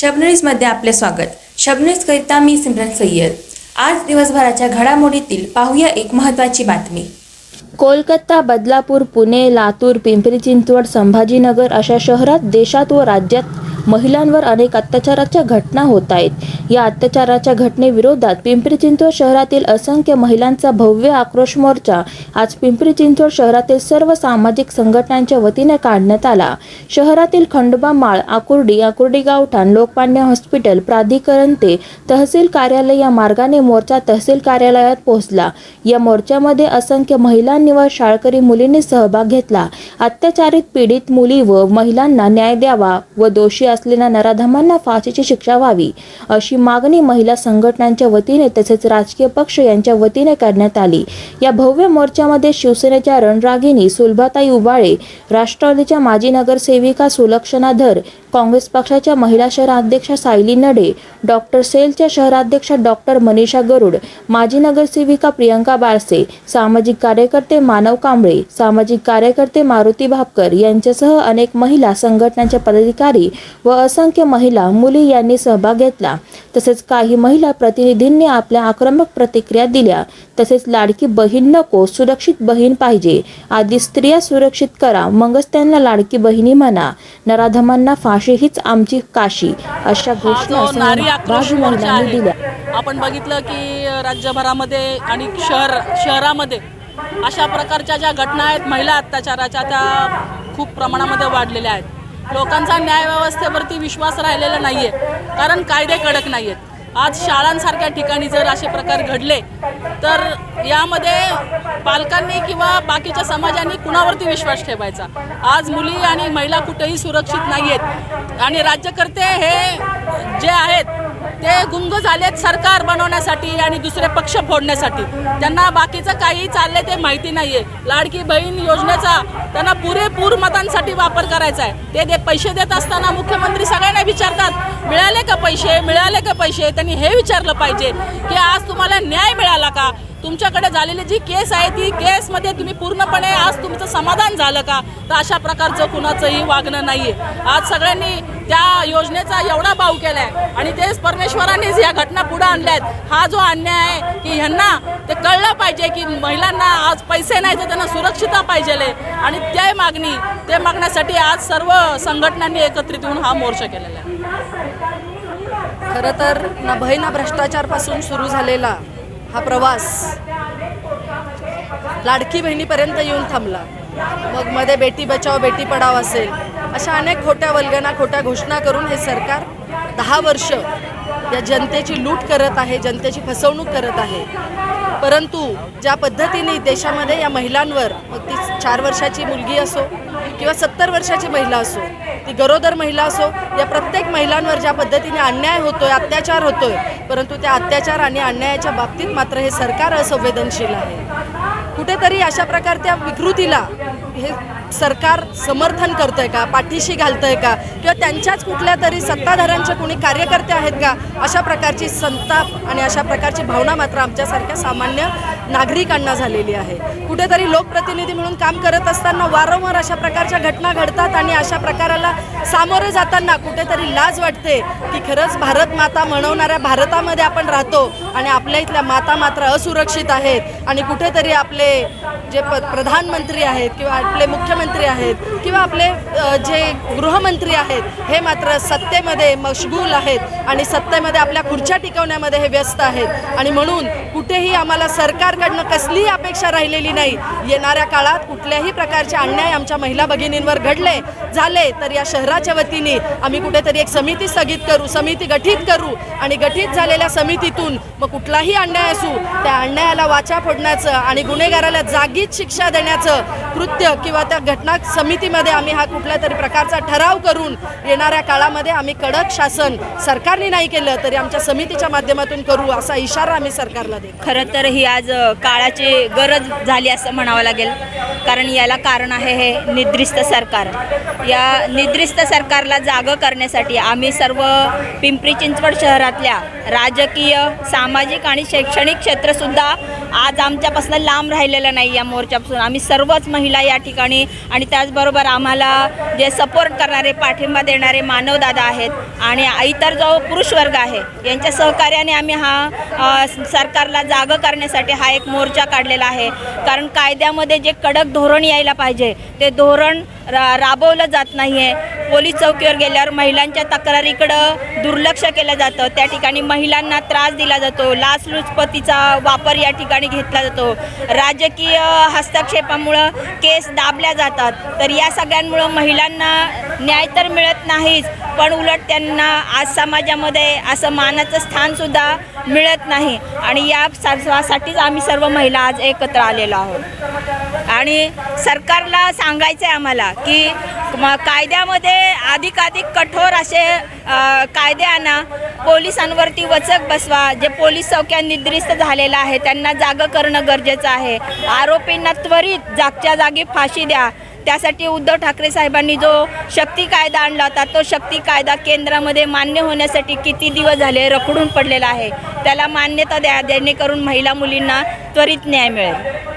शबनरीजमध्ये आपले स्वागत. शबनरीजकरिता मी सिमरन सय्यद. आज दिवसभराच्या घडामोडीतील पाहूया एक महत्त्वाची बातमी. कोलकाता बदलापूर पुणे लातूर पिंपरी चिंचवड संभाजीनगर अशा शहरात देशात व राज्यात महिलांवर अनेक अत्याचाराच्या घटना होत आहेत. या अत्याचाराच्या घटनेविरोधात पिंपरी चिंचवड शहरातील असंख्य महिलांचा भव्य आक्रोश मोर्चा आज पिंपरी चिंचवड शहरातील सर्व सामाजिक संघटनांच्या वतीने काढण्यात आला. शहरातील खंडोबा माळ आकुर्डी आकुर्डी गावठाण लोकमान्य हॉस्पिटल प्राधिकरण ते तहसील कार्यालय या मार्गाने मोर्चा तहसील कार्यालयात पोहोचला. या मोर्चामध्ये असंख्य महिलांनी व शाळकरी मुलींनी सहभाग घेतला. अत्याचारित पीडित मुली व महिलांना न्याय द्यावा व दोषी असलेल्या नराधमांना फाशीची शिक्षा व्हावी अशी मागणी महिला संघटनांच्या वतीने तसेच राजकीय पक्ष यांच्या वतीने करण्यात आली. या भव्य मोर्चामध्ये शिवसेनेच्या रणरागिणी सुलभाताई उबाळे राष्ट्रवादीच्या माजी नगरसेविका सुलक्षणा धर काँग्रेस पक्षाच्या महिला शहराध्यक्षा सायली नडे डॉक्टर सेलच्या शहराध्यक्षा डॉक्टर मनीषा गरुड माजी नगरसेविका प्रियंका बारसे सामाजिक कार्यकर्ते मानव कांबळे सामाजिक कार्यकर्ते मारुती भापकर यांच्यासह अनेक महिला संघटनांच्या पदाधिकारी व असंख्य महिला मुली यांनी सहभाग घेतला. तसेच काही महिला प्रतिनिधींनी आपल्या आक्रमक प्रतिक्रिया दिल्या. तसेच लाडकी बहीण नको सुरक्षित बहीण पाहिजे आधी स्त्रिया सुरक्षित करा मगच त्यांना लाडकी बहिणी म्हणा. नराधमांना फाशी हीच आमची काशी अशा घोषणा महिलांनी दिल्या. आपण बघितलं की राज्यभरामध्ये आणि शहर शहरामध्ये अशा प्रकारच्या ज्या घटना आहेत महिला अत्याचाराच्या त्या खूप प्रमाणामध्ये वाढलेल्या आहेत. लोकांचा न्याय व्यवस्थेवरती विश्वास राहिलेला नाही आहे कारण कायदे कडक नाही आहेत आज शाळांसारख्या ठिकाणी जर असे प्रकार घडले तर यामध्ये पालकांनी किंवा बाकीच्या समाजांनी कुणावरती विश्वास ठेवायचा? आज मुली आणि महिला कुठेही सुरक्षित नाही आहेत आणि राज्यकर्ते हे जे आहेत ते गुंग झालेत सरकार बनवण्यासाठी आणि दुसरे पक्ष फोडण्यासाठी. त्यांना बाकीचं काही चाललंय ते माहिती नाहीये. लाडकी बहीण योजनेचा त्यांना पुरेपूर मतांसाठी वापर करायचा आहे. ते दे पैसे देत असताना मुख्यमंत्री सगळ्यांना विचारतात मिळाले का पैसे? मिळाले का पैसे? त्यांनी हे विचारलं पाहिजे की आज तुम्हाला न्याय मिळाला का? तुमच्याकडे झालेली जी केस आहे ती केसमध्ये तुम्ही पूर्णपणे आज तुमचं समाधान झालं का? तर अशा प्रकारचं कुणाचंही वागणं नाही आहे आज सगळ्यांनी त्या योजनेचा एवढा भाव केलाय आणि तेच परमेश्वरांनीच या घटना पुढे आणल्या आहेत हा जो अन्याय आहे की ह्यांना ते कळलं पाहिजे की महिलांना आज पैसे नाही तर त्यांना सुरक्षिता पाहिजे आणि ते मागणी ते मागण्यासाठी आज सर्व संघटनांनी एकत्रित येऊन हा मोर्चा केलेला आहे. खरं तर न भय ना भ्रष्टाचारपासून सुरू झालेला हा प्रवास लाडकी बहिणीपर्यंत येऊन थांबला. मग मध्ये बेटी बचाव बेटी पढाव असेल अशा अनेक खोट्या वल्गना खोट्या घोषणा करून हे सरकार दहा वर्ष या जनतेची लूट करत आहे जनतेची फसवणूक करत आहे. परंतु ज्या पद्धतीने देशामध्ये या महिलांवर मग ती चार वर्षाची मुलगी असो किंवा सत्तर वर्षाची महिला असो ती गरोदर महिला असो या प्रत्येक महिलांवर ज्या पद्धतीने अन्याय होतोय अत्याचार होतोय परंतु त्या अत्याचार आणि अन्यायाच्या बाबतीत मात्र हे सरकार असंवेदनशील आहे. कुठेतरी अशा प्रकारच्या विकृतीला हे सरकार समर्थन करतंय का पाठीशी घालतंय का किंवा त्यांच्याच कुठल्या तरी सत्ताधाऱ्यांचे कोणी कार्यकर्ते आहेत का अशा प्रकारची संताप आणि अशा प्रकारची भावना मात्र आमच्यासारख्या सामान्य नागरिकांना झालेली आहे. कुठेतरी लोकप्रतिनिधी म्हणून काम करत असताना वारंवार अशा प्रकारच्या घटना घडतात आणि अशा प्रकाराला सामोरे जाताना कुठेतरी लाज वाटते की खरंच भारत माता म्हणवणाऱ्या भारतामध्ये आपण राहतो आणि आपल्या इथल्या माता मात्र असुरक्षित आहेत. आणि कुठेतरी आपले जे प प्रधानमंत्री आहेत किंवा आपले मुख्यमंत्री आहेत किंवा आपले जे गृहमंत्री आहेत हे मात्र सत्तेमध्ये मशगूल आहेत आणि सत्तेमध्ये आपल्या खुर्च्या टिकवण्यामध्ये हे व्यस्त आहेत. आणि म्हणून कुठेही आम्हाला सरकार सरकारकडनं कसलीही अपेक्षा राहिलेली नाही. येणाऱ्या काळात कुठल्याही प्रकारचे अन्याय आमच्या महिला भगिनींवर घडले झाले तर या शहराच्या वतीने आम्ही कुठेतरी एक समिती स्थगित करू समिती गठीत करू आणि गठीत झालेल्या समितीतून मग कुठलाही अन्याय असू त्या अन्यायाला वाचा फोडण्याचं आणि गुन्हेगाराला जागीच शिक्षा देण्याचं कृत्य किंवा त्या घटना समितीमध्ये आम्ही हा कुठल्या तरी प्रकारचा ठराव करून येणाऱ्या काळामध्ये आम्ही कडक शासन सरकारने नाही केलं तरी आमच्या समितीच्या माध्यमातून करू असा इशारा आम्ही सरकारला देऊ खरं तर ही आज काळाची गरज झाली असं म्हणावं लागेल. कारण याला कारण आहे हे निद्रिस्त सरकार. या निद्रिस्त सरकारला जागं करण्यासाठी आम्ही सर्व पिंपरी चिंचवड शहरातल्या राजकीय सामाजिक आणि शैक्षणिक क्षेत्रसुद्धा आज आमच्यापासून लांब राहिलेलं नाही या मोर्चापासून आम्ही सर्वच महिला या ठिकाणी आणि त्याचबरोबर आम्हाला जे सपोर्ट करणारे पाठिंबा देणारे मानवदादा आहेत आणि इतर जो पुरुष वर्ग आहे यांच्या सहकार्याने आम्ही हा सरकारला जागं करण्यासाठी हा एक मोर्चा काढलेला आहे. कारण कायद्यामध्ये जे कडक धोरण यायला पाहिजे ते धोरण रा राबवलं जात नाही आहे पोलीस चौकीवर गेल्यावर महिलांच्या तक्रारीकडं दुर्लक्ष केलं जातं. त्या ठिकाणी महिलांना त्रास दिला जातो. लाचलुचपतीचा वापर या ठिकाणी घेतला जातो. राजकीय हस्तक्षेपामुळं केस दाबल्या जातात. तर या सगळ्यांमुळं महिलांना न्याय तर मिळत नाहीच पण उलट त्यांना आज समाजामध्ये असं मानाचं स्थानसुद्धा मिळत नाही. आणि या सा- साठीच आम्ही सर्व महिला आज एकत्र आलेलो आहोत. आणि सरकारला सांगायचं आहे आम्हाला की कायद्यामध्ये अधिकाधिक कठोर असे कायदे आणा पोलिसांवरती वचक बसवा जे पोलीस चौक्या निद्रिस्त झालेलं आहे त्यांना जागं करणं गरजेचं आहे. आरोपींना त्वरित जागच्या जागी फाशी द्या. त्यासाठी उद्धव ठाकरे साहेबांनी जो शक्ती कायदा आणला होता तो शक्ती कायदा केंद्रामध्ये मान्य होण्यासाठी किती दिवस झाले रखडून पडलेला आहे. त्याला मान्यता द्या जेणेकरून महिला मुलींना त्वरित न्याय मिळेल.